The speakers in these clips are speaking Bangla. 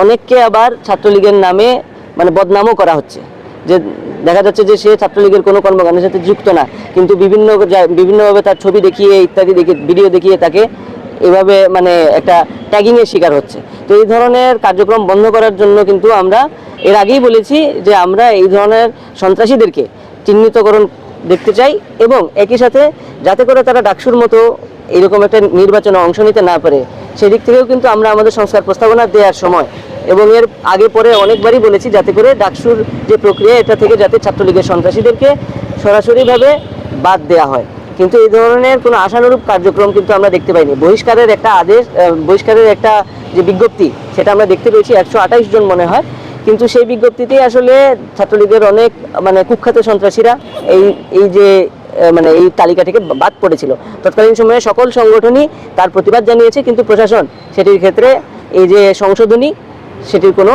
অনেককে আবার ছাত্রলীগের নামে মানে বদনামও করা হচ্ছে। যে দেখা যাচ্ছে যে সে ছাত্রলীগের কোনো কর্মকাণ্ডের সাথে যুক্ত না, কিন্তু বিভিন্ন বিভিন্নভাবে তার ছবি দেখিয়ে, ইত্যাদি দেখিয়ে ভিডিও দেখিয়ে তাকে এভাবে মানে একটা ট্যাগিংয়ের শিকার হচ্ছে। তো এই ধরনের কার্যক্রম বন্ধ করার জন্য কিন্তু আমরা এর আগেই বলেছি যে আমরা এই ধরনের সন্ত্রাসীদেরকে চিহ্নিতকরণ দেখতে চাই এবং একই সাথে যাতে করে তারা ডাকসুর মতো এরকম একটা নির্বাচনে অংশ নিতে না পারে, সেদিক থেকেও কিন্তু আমরা আমাদের সংস্কার প্রস্তাবনা দেওয়ার সময় এবং এর আগে পরে অনেকবারই বলেছি যাতে করে ডাকসুর যে প্রক্রিয়া, এটা থেকে যাতে ছাত্রলীগের সন্ত্রাসীদেরকে সরাসরিভাবে বাদ দেওয়া হয়। কিন্তু এই ধরনের কোনো আশানুরূপ কার্যক্রম কিন্তু আমরা দেখতে পাইনি। বহিষ্কারের একটা আদেশ বহিষ্কারের একটা যে বিজ্ঞপ্তি, সেটা আমরা দেখতে পেয়েছি, একশো আঠাইশ জন মনে হয়। কিন্তু সেই বিজ্ঞপ্তিতেই আসলে ছাত্রলীগের অনেক মানে কুখ্যাত সন্ত্রাসীরা এই এই যে মানে এই তালিকা থেকে বাদ পড়েছিল। তৎকালীন সময়ে সকল সংগঠনই তার প্রতিবাদ জানিয়েছে, কিন্তু প্রশাসন সেটির ক্ষেত্রে এই যে সংশোধনী সেটির কোনো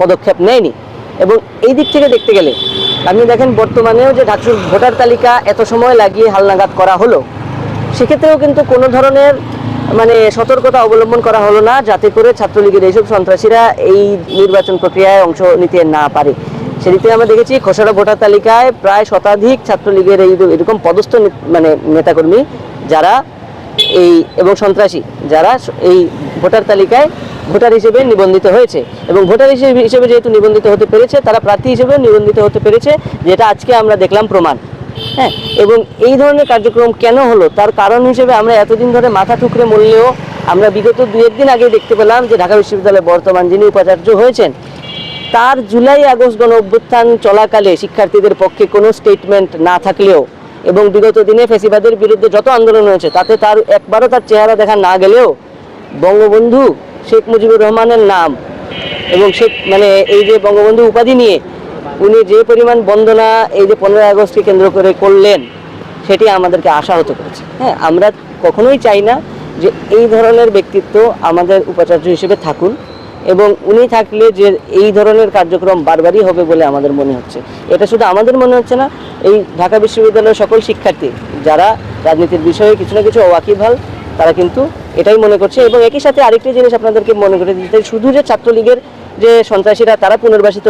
পদক্ষেপ নেয়নি। এবং এই দিক থেকে দেখতে গেলে, আপনি দেখেন বর্তমানেও যে ঢাকসুর ভোটার তালিকা এত সময় লাগিয়ে হালনাগাদ করা হলো, সেক্ষেত্রেও কিন্তু কোনো ধরনের মানে সতর্কতা অবলম্বন করা হলো না, যাতে করে ছাত্রলীগের এইসব সন্ত্রাসীরা এই নির্বাচন প্রক্রিয়ায় অংশ নিতে না পারে। সেদিকে আমরা দেখেছি, খসড়া ভোটার তালিকায় প্রায় শতাধিক ছাত্রলীগের এই এরকম পদস্থ মানে নেতাকর্মী যারা এই এবং সন্ত্রাসী যারা এই ভোটার তালিকায় ভোটার হিসেবে নিবন্ধিত হয়েছে। এবং ভোটার হিসেবে হিসেবে যেহেতু নিবন্ধিত হতে পেরেছে, তারা প্রার্থী হিসেবে নিবন্ধিত হতে পেরেছে, যেটা আজকে আমরা দেখলাম প্রমাণ। হ্যাঁ এবং এই ধরনের কার্যক্রম কেন হলো? তার কারণ হিসেবে আমরা এতদিন ধরে মাথা ঠুকরে মরলেও আমরা বিগত দু একদিন আগে দেখতে পেলাম যে ঢাকা বিশ্ববিদ্যালয়ের বর্তমান যিনি উপাচার্য হয়েছেন, তার জুলাই আগস্ট গণ অভ্যুত্থান চলাকালে শিক্ষার্থীদের পক্ষে কোনো স্টেটমেন্ট না থাকলেও এবং বিগত দিনে ফেসিবাদের বিরুদ্ধে যত আন্দোলন হয়েছে, তাতে তার একবারও তার চেহারা দেখা না গেলেও বঙ্গবন্ধু শেখ মুজিবুর রহমানের নাম এবং শেখ মানে এই যে বঙ্গবন্ধু উপাধি নিয়ে উনি যে পরিমাণ বন্দনা এই যে পনেরোই আগস্টকে কেন্দ্র করে করলেন, সেটি আমাদেরকে আশাহত করেছে। হ্যাঁ আমরা কখনোই চাই না যে এই ধরনের ব্যক্তিত্ব আমাদের উপাচার্য হিসেবে থাকুন এবং উনি থাকলে যে এই ধরনের কার্যক্রম বারবারই হবে বলে আমাদের মনে হচ্ছে। এটা শুধু আমাদের মনে হচ্ছে না, এই ঢাকা বিশ্ববিদ্যালয়ের সকল শিক্ষার্থী, যারা রাজনীতির বিষয়ে কিছু না কিছু ওয়াকিবহাল তারা কিন্তু এটাই মনে করছে। এবং একই সাথে আরেকটি জিনিস আপনাদেরকে মনে করে দিতে শুধু যে ছাত্রলীগের যে সন্ত্রাসীরা, তারা পুনর্বাসিত